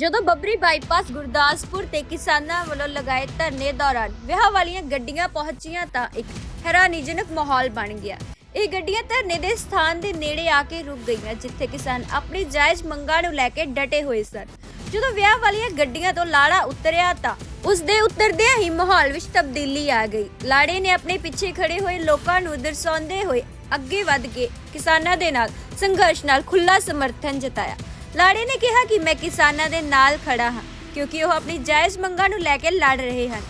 ਜਦੋਂ ਬੱਬਰੀ ਬਾਈਪਾਸ ਗੁਰਦਾਸਪੁਰ ਤੇ ਕਿਸਾਨਾਂ ਵੱਲੋਂ ਲਗਾਏ ਧਰਨੇ ਦੌਰਾਨ ਵਿਆਹ ਵਾਲੀਆਂ ਗੱਡੀਆਂ ਪਹੁੰਚੀਆਂ ਤਾਂ ਇੱਕ ਹੈਰਾਨੀਜਨਕ ਮਾਹੌਲ ਬਣ ਗਿਆ। ਇਹ ਗੱਡੀਆਂ ਧਰਨੇ ਦੇ ਸਥਾਨ ਦੇ ਨੇੜੇ ਆ ਕੇ ਰੁਕ ਗਈਆਂ, ਜਿੱਥੇ ਕਿਸਾਨ ਆਪਣੀ ਜਾਇਜ਼ ਮੰਗਾਂ ਨੂੰ ਲੈ ਕੇ ਡਟੇ ਹੋਏ ਸਨ। ਜਦੋਂ ਵਿਆਹ ਵਾਲੀਆਂ ਗੱਡੀਆਂ ਤੋਂ ਲਾੜਾ ਉਤਰਿਆ ਤਾਂ ਉਸ ਦੇ ਉਤਰਦਿਆਂ ਹੀ ਮਾਹੌਲ ਵਿੱਚ ਤਬਦੀਲੀ ਆ ਗਈ। ਲਾੜੇ ਨੇ ਆਪਣੇ ਪਿੱਛੇ ਖੜੇ ਹੋਏ ਲੋਕਾਂ ਨੂੰ ਦਰਸਾਉਂਦੇ ਹੋਏ ਅੱਗੇ ਵੱਧ ਕੇ ਕਿਸਾਨਾਂ ਦੇ ਨਾਲ ਸੰਘਰਸ਼ ਨਾਲ ਖੁੱਲਾ ਸਮਰਥਨ ਜਤਾਇਆ। ਲਾੜੇ ਨੇ ਕਿਹਾ ਕਿ ਮੈਂ ਕਿਸਾਨਾਂ ਦੇ ਨਾਲ ਖੜਾ ਹਾਂ, ਕਿਉਂਕਿ ਉਹ ਆਪਣੀ ਜਾਇਜ਼ ਮੰਗਾਂ ਨੂੰ ਲੈ ਕੇ ਲੜ ਰਹੇ ਹਨ।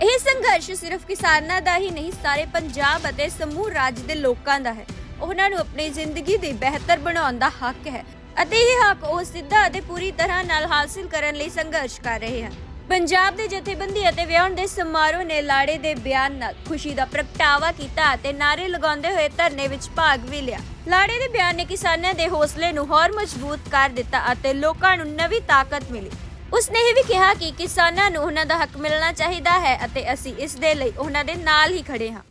ਇਹ ਸੰਘਰਸ਼ ਸਿਰਫ ਕਿਸਾਨਾਂ ਦਾ ਹੀ ਨਹੀਂ, ਸਾਰੇ ਪੰਜਾਬ ਅਤੇ ਸਮੂਹ ਰਾਜ ਦੇ ਲੋਕਾਂ ਦਾ ਹੈ। ਉਹਨਾਂ ਨੂੰ ਆਪਣੀ ਜ਼ਿੰਦਗੀ ਦੀ ਬਿਹਤਰ ਬਣਾਉਣ ਦਾ ਹੱਕ ਹੈ ਅਤੇ ਇਹ ਹੱਕ ਉਹ ਸਿੱਧਾ ਅਤੇ ਪੂਰੀ ਤਰ੍ਹਾਂ ਨਾਲ ਹਾਸਲ ਕਰਨ ਲਈ ਸੰਘਰਸ਼ ਕਰ ਰਹੇ ਹਨ। ਪੰਜਾਬ ਦੇ ਜਥੇਬੰਦੀ ਅਤੇ ਵਿਆਹਣ ਦੇ ਸਮਾਰੋਹ ਨੇ ਲਾੜੇ ਦੇ ਬਿਆਨ ਨਾਲ ਖੁਸ਼ੀ ਦਾ ਪ੍ਰਗਟਾਵਾ ਕੀਤਾ ਅਤੇ ਨਾਰੇ ਲਗਾਉਂਦੇ ਹੋਏ ਧਰਨੇ ਵਿੱਚ ਭਾਗ ਵੀ ਲਿਆ। ਲਾੜੇ ਦੇ ਬਿਆਨ ਨੇ ਕਿਸਾਨਾਂ ਦੇ ਹੌਸਲੇ ਨੂੰ ਹੋਰ ਮਜ਼ਬੂਤ ਕਰ ਦਿੱਤਾ ਅਤੇ ਲੋਕਾਂ ਨੂੰ ਨਵੀਂ ਤਾਕਤ ਮਿਲੀ। ਉਸਨੇ ਇਹ ਵੀ ਕਿਹਾ ਕਿ ਕਿਸਾਨਾਂ ਨੂੰ ਉਹਨਾਂ ਦਾ ਹੱਕ ਮਿਲਣਾ ਚਾਹੀਦਾ ਹੈ ਅਤੇ ਅਸੀਂ ਇਸ ਦੇ ਲਈ ਉਹਨਾਂ ਦੇ ਨਾਲ ਹੀ ਖੜੇ ਹਾਂ।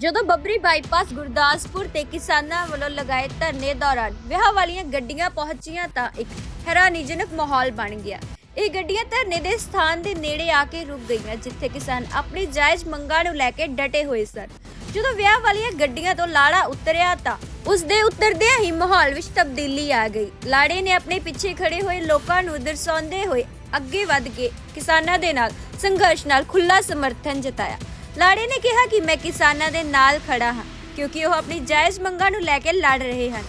ਜਦੋਂ ਬੱਬਰੀ ਬਾਈਪਾਸ ਗੁਰਦਾਸਪੁਰ ਤੇ ਕਿਸਾਨਾਂ ਵੱਲੋਂ ਲਗਾਏ ਧਰਨੇ ਦੌਰਾਨ ਵਿਆਹ ਵਾਲੀਆਂ ਗੱਡੀਆਂ ਪਹੁੰਚੀਆਂ ਤਾਂ ਇੱਕ ਹੈਰਾਨੀਜਨਕ ਮਾਹੌਲ ਬਣ ਗਿਆ। ਇਹ ਗੱਡੀਆਂ ਧਰਨੇ ਦੇ ਸਥਾਨ ਦੇ ਨੇੜੇ ਆ ਕੇ ਰੁਕ ਗਈਆਂ, ਜਿੱਥੇ ਕਿਸਾਨ ਆਪਣੀ ਜਾਇਜ਼ ਮੰਗਾਂ ਨੂੰ ਲੈ ਕੇ ਡਟੇ ਹੋਏ ਸਨ। ਜਦੋਂ ਵਿਆਹ ਵਾਲੀਆਂ ਗੱਡੀਆਂ ਤੋਂ ਲਾੜਾ ਉਤਰਿਆ ਤਾਂ ਉਸ ਦੇ ਉਤਰਦਿਆਂ ਹੀ ਮਾਹੌਲ ਵਿੱਚ ਤਬਦੀਲੀ ਆ ਗਈ। ਲਾੜੇ ਨੇ ਆਪਣੇ ਪਿੱਛੇ ਖੜੇ ਹੋਏ ਲੋਕਾਂ ਨੂੰ ਦਰਸਾਉਂਦੇ ਹੋਏ ਅੱਗੇ ਵੱਧ ਕੇ ਕਿਸਾਨਾਂ ਦੇ ਨਾਲ ਸੰਘਰਸ਼ ਨਾਲ ਖੁੱਲਾ ਸਮਰਥਨ ਜਤਾਇਆ। ਲਾੜੇ ਨੇ ਕਿਹਾ ਕਿ ਮੈਂ ਕਿਸਾਨਾਂ ਦੇ ਨਾਲ ਖੜਾ ਹਾਂ, ਕਿਉਂਕਿ ਉਹ ਆਪਣੀ ਜਾਇਜ਼ ਮੰਗਾਂ ਨੂੰ ਲੈ ਕੇ ਲੜ ਰਹੇ ਹਨ।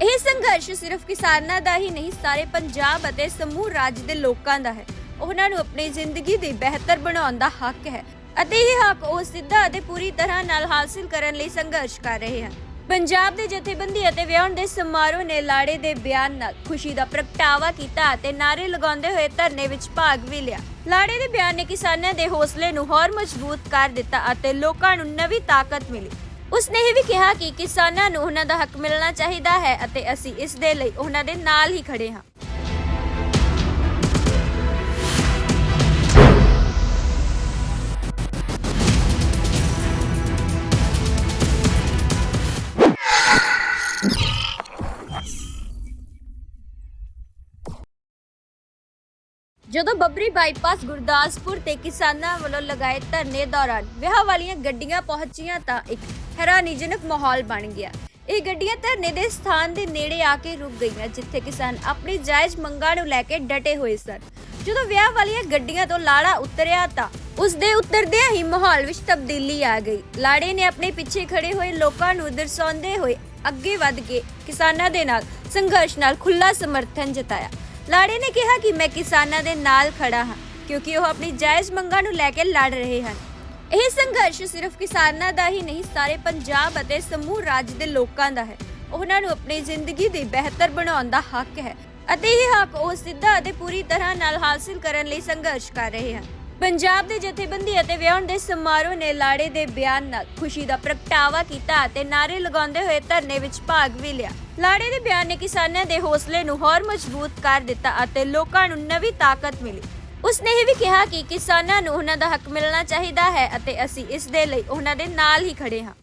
ਇਹ ਸੰਘਰਸ਼ ਸਿਰਫ ਕਿਸਾਨਾਂ ਦਾ ਹੀ ਨਹੀਂ, ਸਾਰੇ ਪੰਜਾਬ ਅਤੇ ਸਮੂਹ ਰਾਜ ਦੇ ਲੋਕਾਂ ਦਾ ਹੈ। ਉਹਨਾਂ ਨੂੰ ਆਪਣੀ ਜ਼ਿੰਦਗੀ ਦੀ ਬਿਹਤਰ ਬਣਾਉਣ ਦਾ ਹੱਕ ਹੈ ਅਤੇ ਇਹ ਹੱਕ ਉਹ ਸਿੱਧਾ ਅਤੇ ਪੂਰੀ ਤਰ੍ਹਾਂ ਨਾਲ ਹਾਸਲ ਕਰਨ ਲਈ ਸੰਘਰਸ਼ ਕਰ ਰਹੇ ਹਨ। ਪੰਜਾਬ ਦੇ ਜਥੇਬੰਦੀ ਅਤੇ ਵਿਆਹਣ ਦੇ ਸਮਾਰੋਹ ਨੇ ਲਾੜੇ ਦੇ ਬਿਆਨ ਨਾਲ ਖੁਸ਼ੀ ਦਾ ਪ੍ਰਗਟਾਵਾ ਕੀਤਾ ਅਤੇ ਨਾਰੇ ਲਗਾਉਂਦੇ ਹੋਏ ਧਰਨੇ ਵਿੱਚ ਭਾਗ ਵੀ ਲਿਆ। ਲਾੜੇ ਦੇ ਬਿਆਨ ਨੇ ਕਿਸਾਨਾਂ ਦੇ ਹੌਸਲੇ ਨੂੰ ਹੋਰ ਮਜ਼ਬੂਤ ਕਰ ਦਿੱਤਾ ਅਤੇ ਲੋਕਾਂ ਨੂੰ ਨਵੀਂ ਤਾਕਤ ਮਿਲੀ। ਉਸਨੇ ਇਹ ਵੀ ਕਿਹਾ ਕਿ ਕਿਸਾਨਾਂ ਨੂੰ ਉਹਨਾਂ ਦਾ ਹੱਕ ਮਿਲਣਾ ਚਾਹੀਦਾ ਹੈ ਅਤੇ ਅਸੀਂ ਇਸ ਦੇ ਲਈ ਉਹਨਾਂ ਦੇ ਨਾਲ ਹੀ ਖੜੇ ਹਾਂ। ਜਦੋਂ ਬੱਬਰੀ ਬਾਈਪਾਸ ਗੁਰਦਾਸਪੁਰ ਤੇ ਕਿਸਾਨਾਂ ਵੱਲੋਂ ਲਗਾਏ ਧਰਨੇ ਦੌਰਾਨ ਵਿਆਹ ਵਾਲੀਆਂ ਗੱਡੀਆਂ ਪਹੁੰਚੀਆਂ ਤਾਂ ਇੱਕ ਹੈਰਾਨੀਜਨਕ ਮਾਹੌਲ ਬਣ ਗਿਆ। ਇਹ ਗੱਡੀਆਂ ਧਰਨੇ ਦੇ ਸਥਾਨ ਦੇ ਨੇੜੇ ਆ ਕੇ ਰੁਕ ਗਈਆਂ, ਜਿੱਥੇ ਕਿਸਾਨ ਆਪਣੀ ਜਾਇਜ਼ ਮੰਗਾਂ ਨੂੰ ਲੈ ਕੇ ਡਟੇ ਹੋਏ ਸਨ। ਜਦੋਂ ਵਿਆਹ ਵਾਲੀਆਂ ਗੱਡੀਆਂ ਤੋਂ ਲਾੜਾ ਉਤਰਿਆ ਤਾਂ ਉਸ ਦੇ ਉਤਰਦਿਆਂ ਹੀ ਮਾਹੌਲ ਵਿੱਚ ਤਬਦੀਲੀ ਆ ਗਈ। ਲਾੜੇ ਨੇ ਆਪਣੇ ਪਿੱਛੇ ਖੜੇ ਹੋਏ ਲੋਕਾਂ ਨੂੰ ਦਰਸਾਉਂਦੇ ਹੋਏ ਅੱਗੇ ਵੱਧ ਕੇ ਕਿਸਾਨਾਂ ਦੇ ਨਾਲ ਸੰਘਰਸ਼ ਨਾਲ ਖੁੱਲਾ ਸਮਰਥਨ ਜਤਾਇਆ। ਲਾੜੇ ਨੇ ਕਿਹਾ ਕਿ ਮੈਂ ਕਿਸਾਨਾਂ ਦੇ ਨਾਲ ਖੜਾ ਹਾਂ, ਕਿਉਂਕਿ ਉਹ ਆਪਣੀ ਜਾਇਜ਼ ਮੰਗਾਂ ਨੂੰ ਲੈ ਕੇ ਲੜ ਰਹੇ ਹਨ। ਇਹ ਸੰਘਰਸ਼ ਸਿਰਫ ਕਿਸਾਨਾਂ ਦਾ ਹੀ ਨਹੀਂ, ਸਾਰੇ ਪੰਜਾਬ ਅਤੇ ਸਮੂਹ ਰਾਜ ਦੇ ਲੋਕਾਂ ਦਾ ਹੈ। ਉਹਨਾਂ ਨੂੰ ਆਪਣੀ ਜ਼ਿੰਦਗੀ ਦੀ ਬਿਹਤਰ ਬਣਾਉਣ ਦਾ ਹੱਕ ਹੈ ਅਤੇ ਇਹ ਹੱਕ ਉਹ ਸਿੱਧਾ ਅਤੇ ਪੂਰੀ ਤਰ੍ਹਾਂ ਨਾਲ ਹਾਸਲ ਕਰਨ ਲਈ ਸੰਘਰਸ਼ ਕਰ ਰਹੇ ਹਨ। ਪੰਜਾਬ ਦੇ ਜਥੇਬੰਦੀ ਅਤੇ ਵਿਆਹਣ ਦੇ ਸਮਾਰੋਹ ਨੇ ਲਾੜੇ ਦੇ ਬਿਆਨ ਨਾਲ ਖੁਸ਼ੀ ਦਾ ਪ੍ਰਗਟਾਵਾ ਕੀਤਾ ਅਤੇ ਨਾਰੇ ਲਗਾਉਂਦੇ ਹੋਏ ਧਰਨੇ ਵਿੱਚ ਭਾਗ ਵੀ ਲਿਆ। ਲਾੜੇ ਦੇ ਬਿਆਨ ਨੇ ਕਿਸਾਨਾਂ ਦੇ ਹੌਸਲੇ ਨੂੰ ਹੋਰ ਮਜ਼ਬੂਤ ਕਰ ਦਿੱਤਾ ਅਤੇ ਲੋਕਾਂ ਨੂੰ ਨਵੀਂ ਤਾਕਤ ਮਿਲੀ। ਉਸਨੇ ਇਹ ਵੀ ਕਿਹਾ ਕਿ ਕਿਸਾਨਾਂ ਨੂੰ ਉਹਨਾਂ ਦਾ ਹੱਕ ਮਿਲਣਾ ਚਾਹੀਦਾ ਹੈ ਅਤੇ ਅਸੀਂ ਇਸ ਦੇ ਲਈ ਉਹਨਾਂ ਦੇ ਨਾਲ ਹੀ ਖੜੇ ਹਾਂ।